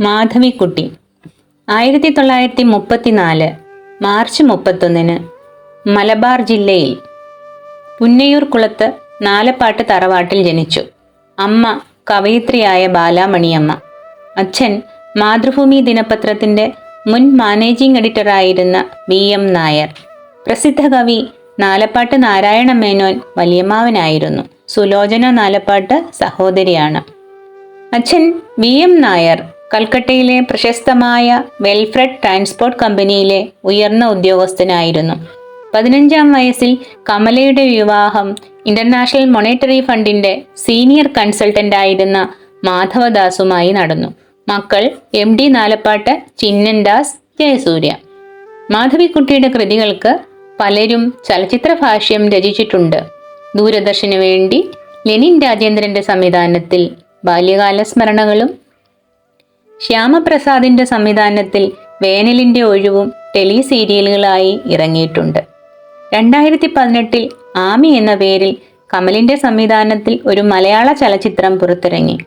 മാധവിക്കുട്ടി. ആയിരത്തി തൊള്ളായിരത്തി മുപ്പത്തിനാല് മാർച്ച് മുപ്പത്തൊന്നിന് മലബാർ ജില്ലയിൽ പുന്നയൂർ കുളത്ത് നാലപ്പാട്ട് തറവാട്ടിൽ ജനിച്ചു. അമ്മ കവയിത്രിയായ ബാലാമണിയമ്മ. അച്ഛൻ മാതൃഭൂമി ദിനപത്രത്തിന്റെ മുൻ മാനേജിംഗ് എഡിറ്ററായിരുന്ന വി എം നായർ. പ്രസിദ്ധ കവി നാലപ്പാട്ട് നാരായണ മേനോൻ വലിയമ്മാവനായിരുന്നു. സുലോചന നാലപ്പാട്ട് സഹോദരിയാണ്. അച്ഛൻ വി എം നായർ കൽക്കട്ടയിലെ പ്രശസ്തമായ വെൽഫ്രഡ് ട്രാൻസ്പോർട്ട് കമ്പനിയിലെ ഉയർന്ന ഉദ്യോഗസ്ഥനായിരുന്നു. പതിനഞ്ചാം വയസ്സിൽ കമലയുടെ വിവാഹം ഇന്റർനാഷണൽ മോണിറ്ററി ഫണ്ടിന്റെ സീനിയർ കൺസൾട്ടന്റ് ആയിരുന്ന മാധവദാസുമായി നടന്നു. മക്കൾ എം ഡി നാലപ്പാട്ട് ചിന്നൻദാസ് ജയസൂര്യ. മാധവിക്കുട്ടിയുടെ കൃതികൾക്ക് പലരും ചലച്ചിത്ര ഭാഷ്യം രചിച്ചിട്ടുണ്ട്. ദൂരദർശന് വേണ്ടി ലെനിൻ രാജേന്ദ്രന്റെ സംവിധാനത്തിൽ ബാല്യകാല സ്മരണകളും ശ്യാമപ്രസാദിന്റെ സംവിധാനത്തിൽ വേനലിന്റെ ഒഴിവും ടെലി സീരിയലുകളായി ഇറങ്ങിയിട്ടുണ്ട്. രണ്ടായിരത്തി പതിനെട്ടിൽ ആമി എന്ന പേരിൽ കമലിന്റെ സംവിധാനത്തിൽ ഒരു മലയാള ചലച്ചിത്രം പുറത്തിറങ്ങി.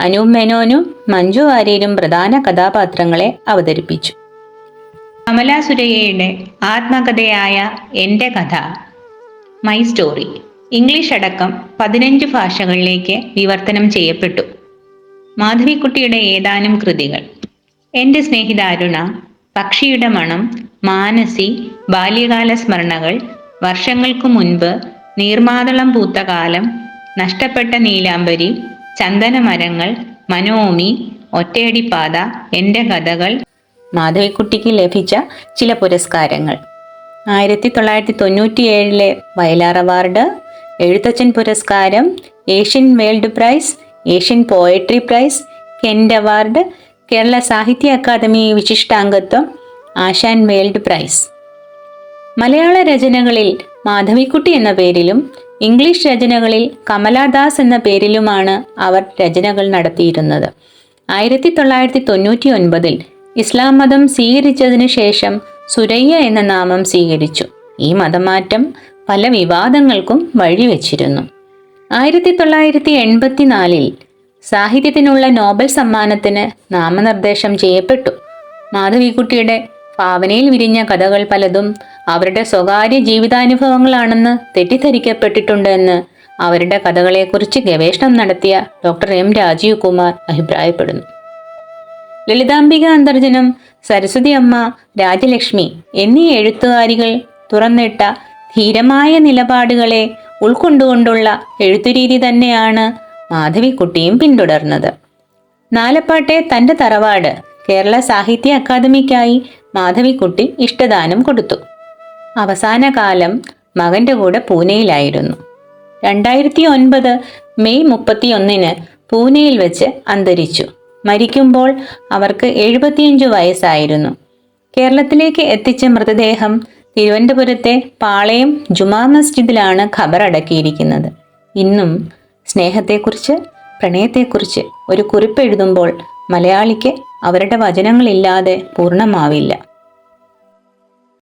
അനു മേനോനും മഞ്ജു വാര്യരും പ്രധാന കഥാപാത്രങ്ങളെ അവതരിപ്പിച്ചു. കമലാ സുരയ്യയുടെ ആത്മകഥയായ എന്റെ കഥ മൈ സ്റ്റോറി ഇംഗ്ലീഷ് അടക്കം പതിനഞ്ച് ഭാഷകളിലേക്ക് വിവർത്തനം ചെയ്യപ്പെട്ടു. മാധവിക്കുട്ടിയുടെ ഏതാനും കൃതികൾ. എന്റെ സ്നേഹിത അരുണ പക്ഷിയുടെ മണം മാനസി ബാല്യകാല സ്മരണകൾ വർഷങ്ങൾക്കു മുൻപ് നീർമാതളം പൂത്ത കാലം നഷ്ടപ്പെട്ട നീലാംബരി ചന്ദനമരങ്ങൾ മനോമി ഒറ്റയടിപ്പാത എന്റെ കഥകൾ മാധവിക്കുട്ടിക്ക് ലഭിച്ച ചില പുരസ്കാരങ്ങൾ. ആയിരത്തി തൊള്ളായിരത്തി തൊണ്ണൂറ്റി ഏഴിലെ വയലാർ അവാർഡ് എഴുത്തച്ഛൻ പുരസ്കാരം Asian world prize Asian poetry prize കെൻഡ് award Kerala Sahitya Akademi വിശിഷ്ടാംഗത്വം ആശാൻ വേൾഡ് പ്രൈസ്. മലയാള രചനകളിൽ മാധവിക്കുട്ടി എന്ന പേരിലും ഇംഗ്ലീഷ് രചനകളിൽ കമലാദാസ് എന്ന പേരിലുമാണ് അവർ രചനകൾ നടത്തിയിരുന്നത്. ആയിരത്തി തൊള്ളായിരത്തി തൊണ്ണൂറ്റി ഒൻപതിൽ ഇസ്ലാം മതം സ്വീകരിച്ചതിനു ശേഷം സുരയ്യ എന്ന നാമം സ്വീകരിച്ചു. ഈ മതമാറ്റം പല വിവാദങ്ങൾക്കും വഴിവെച്ചിരുന്നു. ആയിരത്തി തൊള്ളായിരത്തി എൺപത്തിനാലിൽ സാഹിത്യത്തിനുള്ള നോബൽ സമ്മാനത്തിന് നാമനിർദ്ദേശം ചെയ്യപ്പെട്ടു. മാധവിക്കുട്ടിയുടെ ഭാവനയിൽ വിരിഞ്ഞ കഥകൾ പലതും അവരുടെ സ്വകാര്യ ജീവിതാനുഭവങ്ങളാണെന്ന് തെറ്റിദ്ധരിക്കപ്പെട്ടിട്ടുണ്ട് എന്ന് അവരുടെ കഥകളെക്കുറിച്ച് ഗവേഷണം നടത്തിയ ഡോക്ടർ എം രാജീവ് കുമാർ അഭിപ്രായപ്പെടുന്നു. ലളിതാംബിക അന്തർജനം സരസ്വതി അമ്മ രാജലക്ഷ്മി എന്നീ എഴുത്തുകാരികൾ തുറന്നിട്ട ധീരമായ നിലപാടുകളെ ഉൾക്കൊണ്ടുകൊണ്ടുള്ള എഴുത്തുരീതി തന്നെയാണ് മാധവിക്കുട്ടിയും പിന്തുടർന്നത്. നാലപ്പാട്ടെ തന്റെ തറവാട് കേരള സാഹിത്യ അക്കാദമിക്കായി മാധവിക്കുട്ടി ഇഷ്ടദാനം കൊടുത്തു. അവസാന കാലം മകന്റെ കൂടെ പൂനെയിലായിരുന്നു. രണ്ടായിരത്തി ഒൻപത് മെയ് മുപ്പത്തിയൊന്നിന് പൂനെയിൽ വെച്ച് അന്തരിച്ചു. മരിക്കുമ്പോൾ അവർക്ക് എഴുപത്തിയഞ്ച് വയസ്സായിരുന്നു. കേരളത്തിലേക്ക് എത്തിച്ച മൃതദേഹം തിരുവനന്തപുരത്തെ പാളയം ജുമാ മസ്ജിദിലാണ് ഖബർ അടക്കിയിരിക്കുന്നത് ഇന്നും സ്നേഹത്തെക്കുറിച്ച് പ്രണയത്തെക്കുറിച്ച് ഒരു കുറിപ്പ് എഴുതുമ്പോൾ മലയാളിക്ക് അവരുടെ വചനങ്ങളില്ലാതെ പൂർണമാവില്ല.